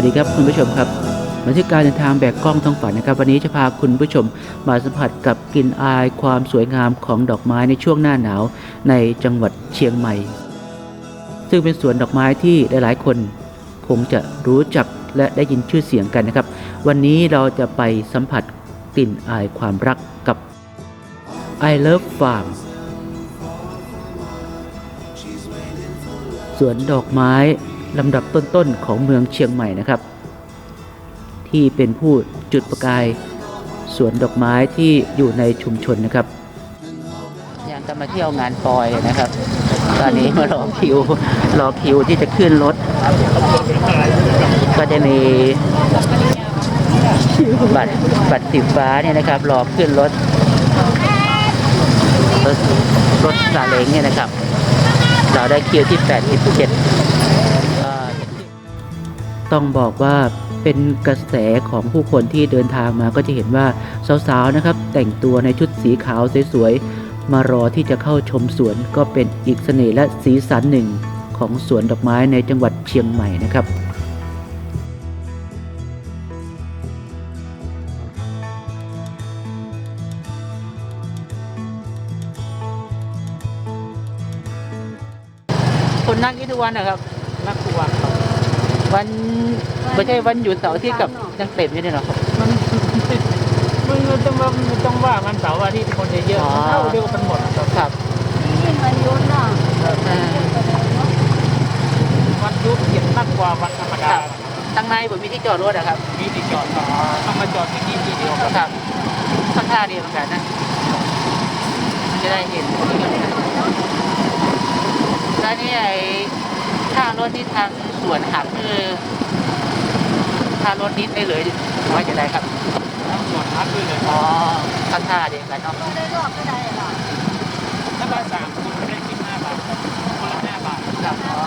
วัสดีครับคุณผู้ชมครับบันทึกการเดินทางแบกกล้องท้องฝันนะครับ วันนี้จะพาคุณผู้ชมมาสัมผัสกับกลิ่นอายความสวยงามของดอกไม้ในช่วงหน้าหนาวในจังหวัดเชียงใหม่ ซึ่งเป็นสวนดอกไม้ที่หลายๆ คนคงจะรู้จักและได้ยินชื่อเสียงกันนะครับ วันนี้เราจะไปสัมผัสกลิ่นอายความรักกับ I Love Farm สวนดอกไม้ ลำดับต้นๆของเมืองเชียงใหม่นะครับ ที่เป็นผู้จุดประกายสวนดอกไม้ที่อยู่ในชุมชนนะครับยังจะมาเที่ยวงานปอยนะครับ ตอนนี้มารอคิวรอคิวที่จะขึ้นรถ ก็จะมีบัตรบัตรสีฟ้าเนี่ยนะครับ รอขึ้นรถรถรถซาเล้งเนี่ยนะครับ เราได้คิวที่ 87 ต้องบอกว่าเป็นกระแสของผู้คนที่เดินทางมาก็จะเห็นว่าสาวๆนะครับ แต่งตัวในชุดสีขาวสวยๆมารอที่จะเข้าชมสวนก็เป็นอีกเสน่ห์และสีสันหนึ่งของสวนดอกไม้ในจังหวัดเชียงใหม่นะครับคนนั่งนี่ทุกวันนะครับนักทุกวันครับ วันไม่ใช่วันหยุดเสาร์อาที่กับยังเต็มอยู่นี่หรอครับ มันมันมันต้องว่ามันต้องว่ามันเสาร์อาทิตย์คนจะเยอะอ๋อมันเท่าเดียวกันหมดครับครับยิ่งวันหยุดเนาะอ่าวันหยุดเย็นมากกว่าวันธรรมดาตั้งในผมมีที่จอดรถนะครับ มีที่จอดครับต้องมาจอดที่นี่ทีเดียวครับครับค่อนข้างดีเหมือนกันนะมันจะได้เห็นแล้วนี่ไอ้ ค่ารถที่ทางสวนหักคือค่ารถนิดไม่เลยหรือว่าจะได้ครับต้องจอดพักด้วยเลยอ๋อค่อนข้างดีเหมือนกันเนาะต้องได้รอบก็ได้หรอถ้ามาสามคนไม่ได้คิดห้าบาทครับคนละห้าบาทครับอ๋อ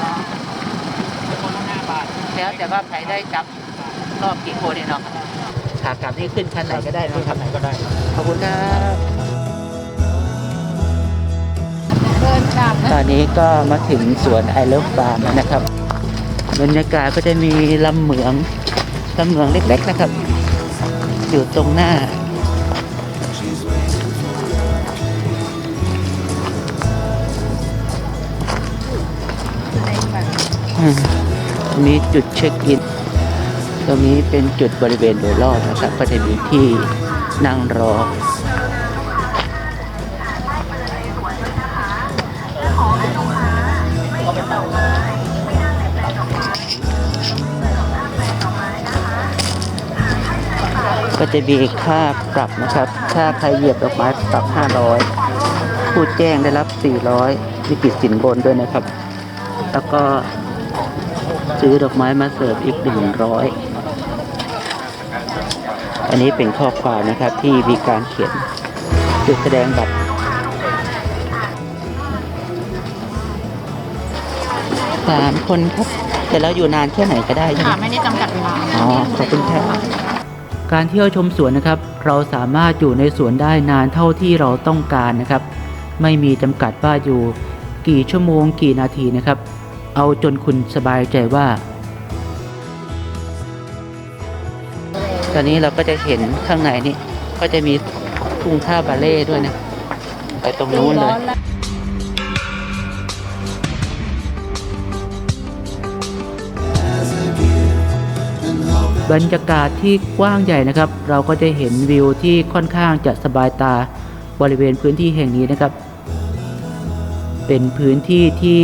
คนละห้าบาทแล้วแต่ว่าใครได้จับรอบกี่คนเนี่ยเนาะขากลับนี่ขึ้นคันไหนก็ได้คือนะครัทำบไหนก็ได้ขอบคุณครับ ตอนนี้ก็มาถึงสวนไอเลิฟฟาร์มนะครับ บรรยากาศก็จะมีลำเหมืองลำเหมืองเล็กๆนะครับ อยู่ตรงหน้ามมีจุดเช็คอิน ตรงนี้เป็นจุดบริเวณโดยรอบนะครับ ก็จะมีที่นั่งรอ ก็จะมีค่าปรับนะครับถ้าใครเหยียบดอกไม้ปรับ 500 ผู้แจ้งได้รับ 400มีติดสินบนด้วยนะครับ แล้วก็ซื้อดอกไม้มาเสิร์ฟอีก 100 อันนี้เป็นข้อความนะครับที่มีการเขียนจุดแสดงบัตรสามคนครับแต่แล้วอยู่นานแค่ไหนก็ได้ใช่ไหมค่ะไม่ได้จำกัดเวลาอ๋อขอบคุณครับ การเที่ยวชมสวนนะครับ เราสามารถอยู่ในสวนได้นานเท่าที่เราต้องการนะครับ ไม่มีจำกัดว่าอยู่ กี่ชั่วโมงกี่นาทีนะครับ เอาจนคุณสบายใจว่า ตอนนี้เราก็จะเห็นข้างในนี่ก็จะมีทุ่งท่าบาเล่ด้วยนะ ไปตรงนู้นเลย บรรยากาศที่กว้างใหญ่นะครับ เราก็จะเห็นวิวที่ค่อนข้างจะสบายตาบริเวณพื้นที่แห่งนี้นะครับ เป็นพื้นที่ที่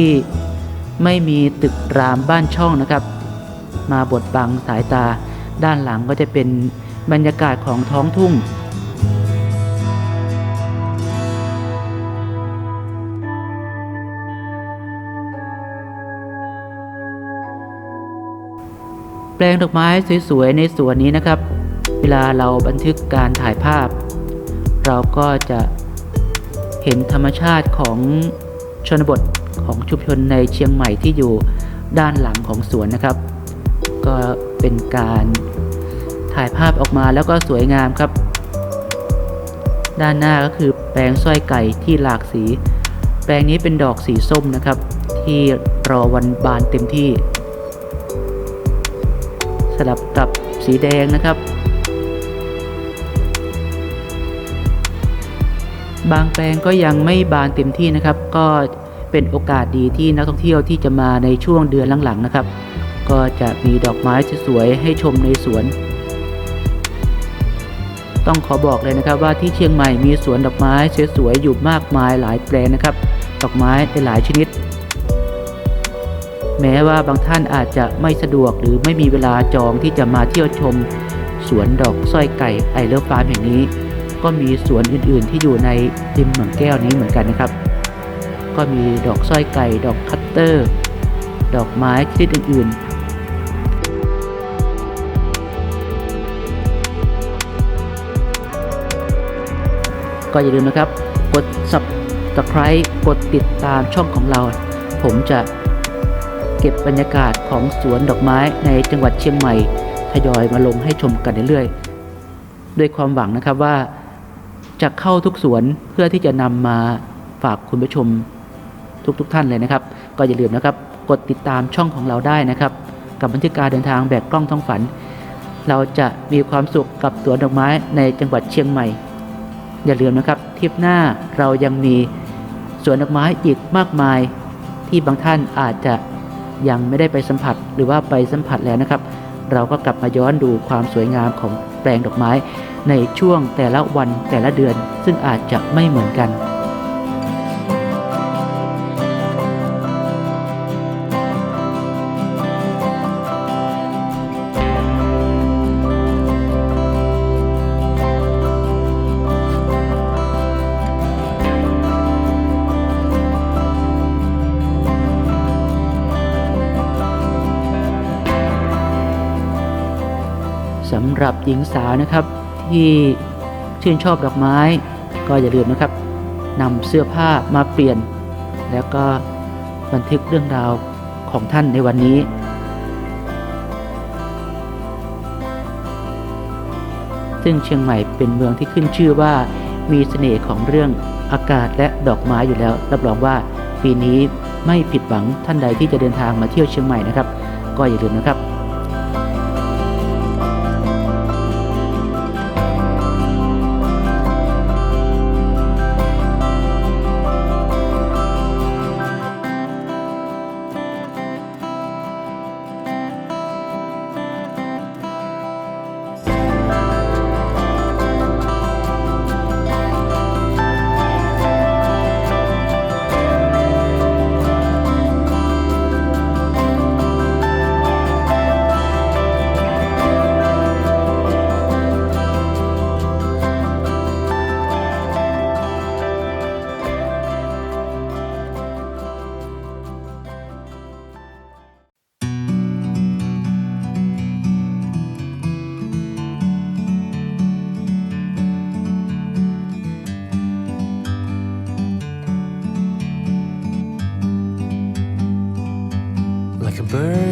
ไม่มีตึกรามบ้านช่องนะครับ มาบดบังสายตาด้านหลังก็จะเป็นบรรยากาศของท้องทุ่ง แปลงดอกไม้สวยๆในสวนนี้นะครับ เวลาเราบันทึกการถ่ายภาพ เราก็จะเห็นธรรมชาติของชนบทของชุมชนในเชียงใหม่ที่อยู่ด้านหลังของสวนนะครับ ก็เป็นการถ่ายภาพออกมาแล้วก็สวยงามครับ ด้านหน้าก็คือแปลงสร้อยไก่ที่หลากสี แปลงนี้เป็นดอกสีส้มนะครับ ที่รอวันบานเต็มที่ สลับกับสีแดงนะครับ บางแปลงก็ยังไม่บานเต็มที่นะครับ ก็เป็นโอกาสดีที่นักท่องเที่ยวที่จะมาในช่วงเดือนหลังๆนะครับ ก็จะมีดอกไม้สวยๆให้ชมในสวน ต้องขอบอกเลยนะครับว่าที่เชียงใหม่มีสวนดอกไม้สวยๆอยู่มากมายหลายแปลงนะครับ ดอกไม้หลายชนิด แม้ว่าบางท่านอาจจะไม่สะดวกหรือไม่มีเวลาจองที่จะมาเที่ยวชม สวนดอกสร้อยไก่ไอเลิฟฟาร์มแห่งนี้ ก็มีสวนอื่นๆ ที่อยู่ในริมเหมืองแก้วนี้เหมือนกันนะครับ ก็มีดอกสร้อยไก่ ดอกคัตเตอร์ ดอกไม้ชนิดอื่น ๆก็อย่าลืมนะครับ กด subscribe กดติดตามช่องของเรา ผมจะ เก็บบรรยากาศของสวนดอกไม้ในจังหวัดเชียงใหม่ทยอยมาลงให้ชมกันเรื่อยๆด้วยความหวังนะครับว่าจะเข้าทุกสวนเพื่อที่จะนำมาฝากคุณผู้ชมทุกๆทท่านเลยนะครับ ก็อย่าลืมนะครับ กดติดตามช่องของเราได้นะครับ กับบันทึกการเดินทางแบบกล้องท่องฝัน เราจะมีความสุขกับสวนดอกไม้ในจังหวัดเชียงใหม่ อย่าลืมนะครับทริปหน้าเรายังมีสวนดอกไม้อีกมากมาย ที่บางท่านอาจจะ ยังไม่ได้ไปสัมผัสหรือว่าไปสัมผัสแล้วนะครับ เราก็กลับมาย้อนดูความสวยงามของแปลงดอกไม้ ในช่วงแต่ละวันแต่ละเดือน ซึ่งอาจจะไม่เหมือนกันำหรับหญิงสาวนะครับ ที่ชื่นชอบดอกไม้ ก็อย่าลืมนะครับนำเสื้อผ้ามาเปลี่ยน แล้วก็บันทึกเรื่องราวของท่านในวันนี้ ซึ่งเชียงใหม่เป็นเมืองที่ขึ้นชื่อว่ามีเสน่ห์ของเรื่องอากาศและดอกไม้อยู่แล้ว รับรองว่าปีนี้ไม่ผิดหวังท่านใดที่จะเดินทางมาเที่ยวเชียงใหม่นะครับ ก็อย่าลืมนะครับ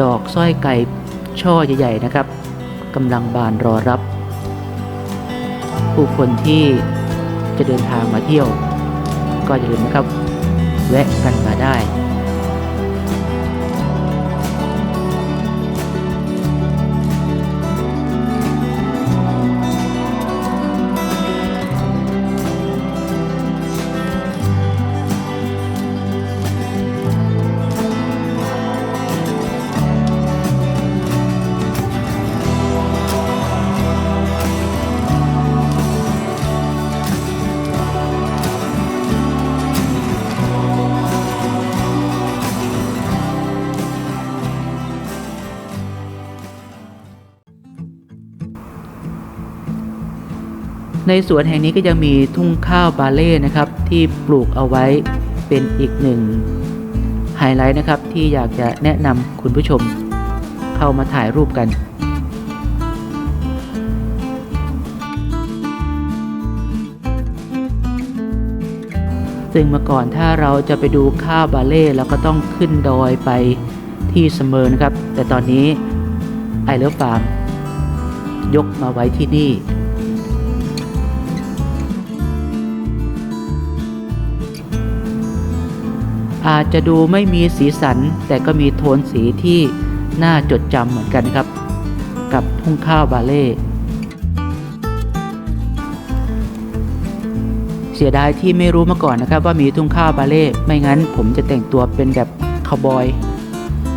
ดอกสร้อยไก่ช่อใหญ่ๆนะครับกำลังบานรอรับ ผู้คนที่จะเดินทางมาเที่ยว ก็อย่าลืมนะครับ แวะกันมาได้ ในสวนแห่งนี้ก็ยังมีทุ่งข้าวบาเล่นะครับ ที่ปลูกเอาไว้เป็นอีกหนึ่งไฮไลท์นะครับที่อยากจะแนะนำคุณผู้ชมเข้ามาถ่ายรูปกัน ซึ่งเมื่อก่อนถ้าเราจะไปดูข้าวบาเล่เราก็ต้องขึ้นดอยไปที่เสมอนะครับ แต่ตอนนี้ไอเลิฟฟาร์มยกมาไว้ที่นี่ อาจจะดูไม่มีสีสัน แต่ก็มีโทนสีที่น่าจดจำเหมือนกันครับ กับทุ่งข้าวบาเล่เสียดายที่ไม่รู้มาก่อนนะครับ ว่ามีทุ่งข้าวบาเล่ไม่งั้นผมจะแต่งตัวเป็นแบบคาวบอย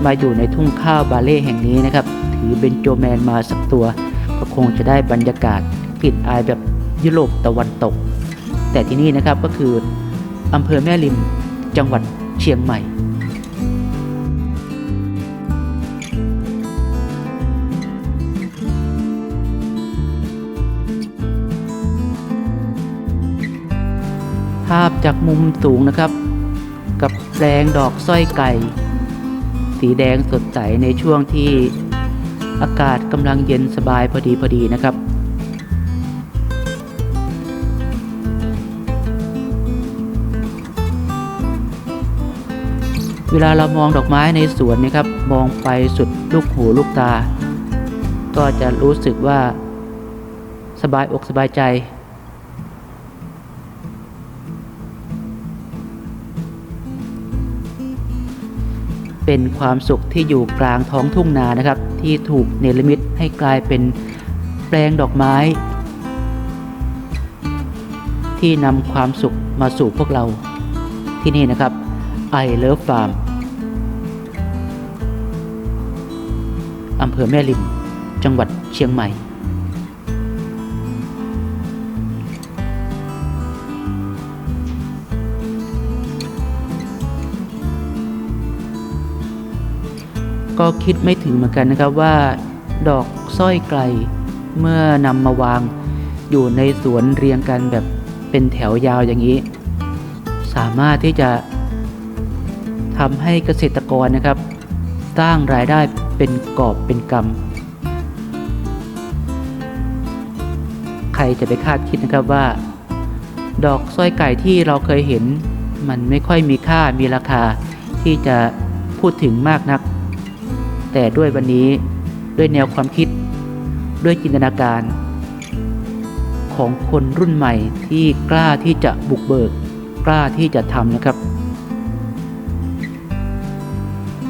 มาอยู่ในทุ่งข้าวบาเล่แห่งนี้นะครับ ถือเป็นโจแมนมาสักตัว ก็คงจะได้บรรยากาศกลิ่นอายแบบยุโรปตะวันตก แต่ที่นี่นะครับก็คืออำเภอแม่ริมจังหวัด ชียงใหม่ภาพจากมุมสูงนะครับ กับแปลงดอกสร้อยไก่ สีแดงสดใสในช่วงที่อากาศกำลังเย็นสบายพอดีพอดีนะครับ วลาเรามองดอกไม้ในสวนนะครับ มองไปสุดลูกหูลูกตา ก็จะรู้สึกว่าสบายอกสบายใจ เป็นความสุขที่อยู่กลางท้องทุ่งนานะครับ ที่ถูกเนรมิตให้กลายเป็นแปลงดอกไม้ ที่นำความสุขมาสู่พวกเราที่นี่นะครับ I Love Farm ภอแม่ริม จังหวัดเชียงใหม่ ก็คิดไม่ถึงเหมือนกันนะครับว่า ดอกสร้อยไกลเมื่อนำมาวางอยู่ในสวนเรียงกันแบบเป็นแถวยาวอย่างนี้ สามารถที่จะทำให้เกษตรกรนะครับ สร้างรายได้เป็นกอบเป็นกำใครจะไปคาดคิดนะครับว่า ดอกสร้อยไก่ที่เราเคยเห็น มันไม่ค่อยมีค่ามีราคาที่จะพูดถึงมากนัก แต่ด้วยวันนี้ด้วยแนวความคิด ด้วยจินตนาการ ของคนรุ่นใหม่ที่กล้าที่จะบุกเบิก กล้าที่จะทำนะครับ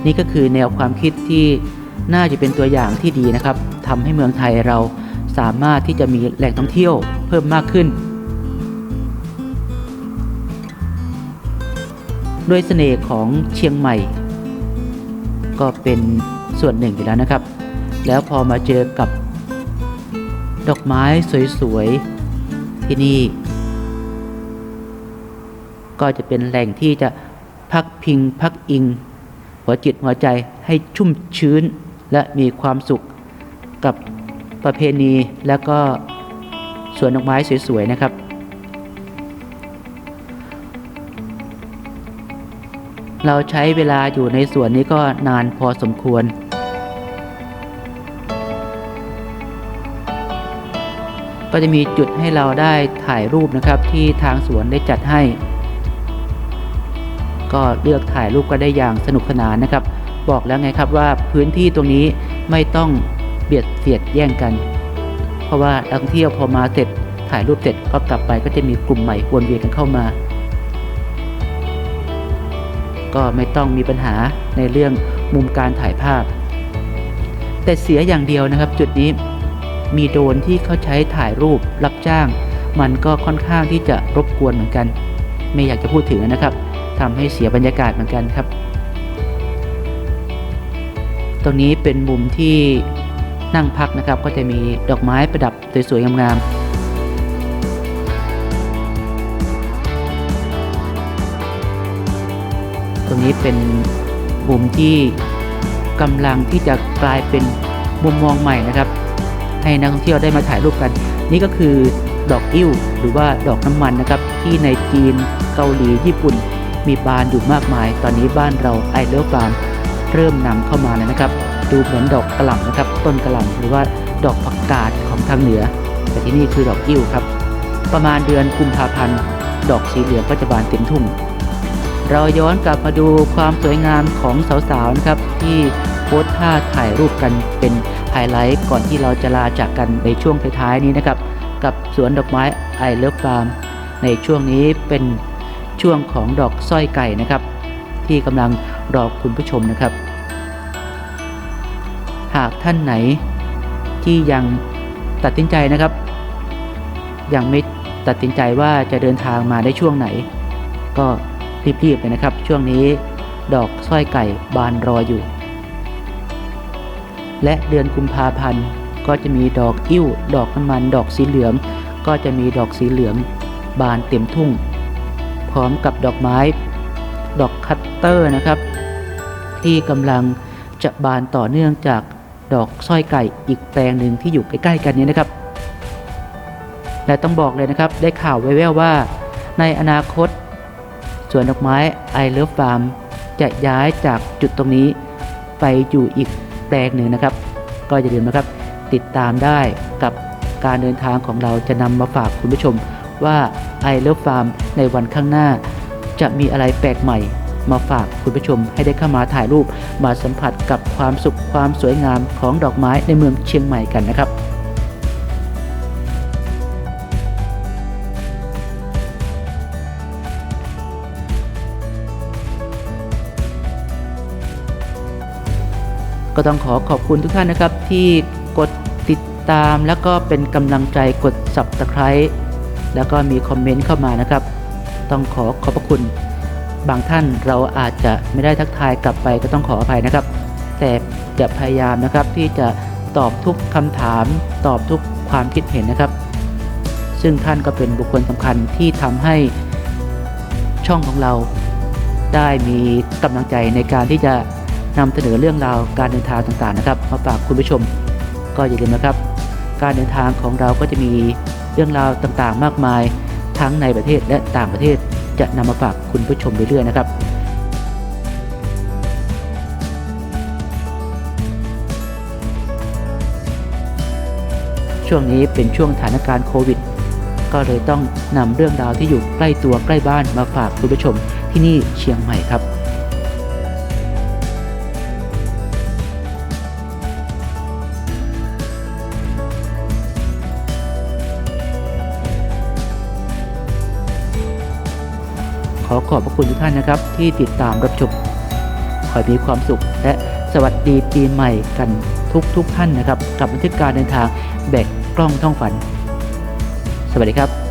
นี่ก็คือแนวความคิดที่น่าจะเป็นตัวอย่างที่ดีนะครับทำให้เมืองไทยเราสามารถที่จะมีแหล่งท่องเที่ยวเพิ่มมากขึ้นด้วยเสน่ห์ของเชียงใหม่ ก็เป็นส่วนหนึ่งอยู่แล้วนะครับ แล้วพอมาเจอกับดอกไม้สวยๆ ที่นี่ ก็จะเป็นแหล่งที่จะพักพิงพักอิง หัวจิตหัวใจให้ชุ่มชื้น และมีความสุขกับประเพณีและก็สวนดอกไม้สวยๆนะครับ เราใช้เวลาอยู่ในสวนนี้ก็นานพอสมควร ก็จะมีจุดให้เราได้ถ่ายรูปนะครับที่ทางสวนได้จัดให้ ก็เลือกถ่ายรูปก็ได้อย่างสนุกสนานนะครับ บอกแล้วไงครับว่าพื้นที่ตรงนี้ไม่ต้องเบียดเสียดแย่งกัน เพราะว่านักท่องเที่ยวพอมาเสร็จถ่ายรูปเสร็จก็กลับไปก็จะมีกลุ่มใหม่วนเวียนกันเข้ามา ก็ไม่ต้องมีปัญหาในเรื่องมุมการถ่ายภาพ แต่เสียอย่างเดียวนะครับ จุดนี้มีโดรนที่เขาใช้ถ่ายรูปรับจ้าง มันก็ค่อนข้างที่จะรบกวนเหมือนกัน ไม่อยากจะพูดถึงนะครับ ทำให้เสียบรรยากาศเหมือนกันครับ ตรงนี้เป็นมุมที่นั่งพักนะครับ ก็จะมีดอกไม้ประดับสวยๆงามๆตรงนี้เป็นมุมที่กำลังที่จะกลายเป็นมุมมองใหม่นะครับ ให้นักท่องเที่ยวได้มาถ่ายรูปกัน นี่ก็คือดอกอิ่วหรือว่าดอกน้ำมันนะครับ ที่ในจีนเกาหลีญี่ปุ่น มีบานอยู่มากมาย ตอนนี้บ้านเราไอเลิฟฟาร์มเริ่มนำเข้ามาแล้วนะครับ ดูเหมือนดอกกระหล่ำนะครับ ต้นกระหล่ำหรือว่าดอกผักกาดของทางเหนือ แต่ที่นี่คือดอกอิ่วครับ ประมาณเดือนกุมภาพันธ์ ดอกสีเหลืองก็จะบานเต็มทุ่ง เราย้อนกลับมาดูความสวยงามของสาวๆนะครับที่โพสท่าถ่ายรูปกันเป็นไฮไลท์ก่อนที่เราจะลาจากกันในช่วงท้ายๆนี้นะครับ กับสวนดอกไม้ไอเลิฟฟาร์มในช่วงนี้เป็น ช่วงของดอกสร้อยไก่นะครับ ที่กำลังรอคุณผู้ชมนะครับ หากท่านไหนที่ยังตัดสินใจนะครับ ยังไม่ตัดสินใจว่าจะเดินทางมาได้ช่วงไหน ก็รีบๆเลยนะครับ ช่วงนี้ดอกสร้อยไก่บานรออยู่ และเดือนกุมภาพันธ์ก็จะมีดอกอิ่วดอกน้ำมัน ดอกสีเหลือง ก็จะมีดอกสีเหลือง บานเต็มทุ่ง พร้อมกับดอกไม้ ดอกคัตเตอร์นะครับ ที่กำลังจะบานต่อเนื่องจากดอกสร้อยไก่อีกแปลงหนึ่งที่อยู่ใกล้ ๆ กันนี้นะครับ และต้องบอกเลยนะครับได้ข่าวแว่วๆว่า ในอนาคตสวนดอกไม้ I Love Farm จะย้ายจากจุดตรงนี้ไปอยู่อีกแปลงหนึ่งนะครับ ก็อย่าลืมนะครับ ติดตามได้กับการเดินทางของเราจะนำมาฝากคุณผู้ชม ว่า I Love Farm ในวันข้างหน้า จะมีอะไรแปลกใหม่ มาฝากคุณผู้ชมให้ได้เข้ามาถ่ายรูป มาสัมผัสกับความสุขความสวยงามของดอกไม้ในเมืองเชียงใหม่กันนะครับก็ต้องขอขอบคุณทุกท่านนะครับที่กดติดตามแล้วก็เป็นกำลังใจกด subscribe แล้วก็มีคอมเมนต์เข้ามานะครับ ต้องขอขอบพระคุณ บางท่านเราอาจจะไม่ได้ทักทายกลับไปก็ต้องขออภัยนะครับ แต่จะพยายามนะครับที่จะตอบทุกคำถาม ตอบทุกความคิดเห็นนะครับ ซึ่งท่านก็เป็นบุคคลสำคัญที่ทำให้ช่องของเรา ได้มีกำลังใจในการที่จะนำเสนอเรื่องราวการเดินทางต่างๆนะครับมาฝากคุณผู้ชมก็อย่าลืมนะครับ การเดินทางของเราก็จะมี เรื่องราวต่างๆ มากมาย ทั้งในประเทศและต่างประเทศจะนำมาฝากคุณผู้ชมเรื่อยๆนะครับช่วงนี้เป็นช่วงสถานการณ์โควิด ก็เลยต้องนำเรื่องราวที่อยู่ใกล้ตัวใกล้บ้านมาฝากคุณผู้ชมที่นี่เชียงใหม่ครับ ขอขอบพระคุณทุกท่านนะครับที่ติดตามรับชม ขอให้มีความสุขและสวัสดีปีใหม่กันทุกทุกท่านนะครับ กับบันทึกการเดินทางแบกกล้องท่องฝัน สวัสดีครับ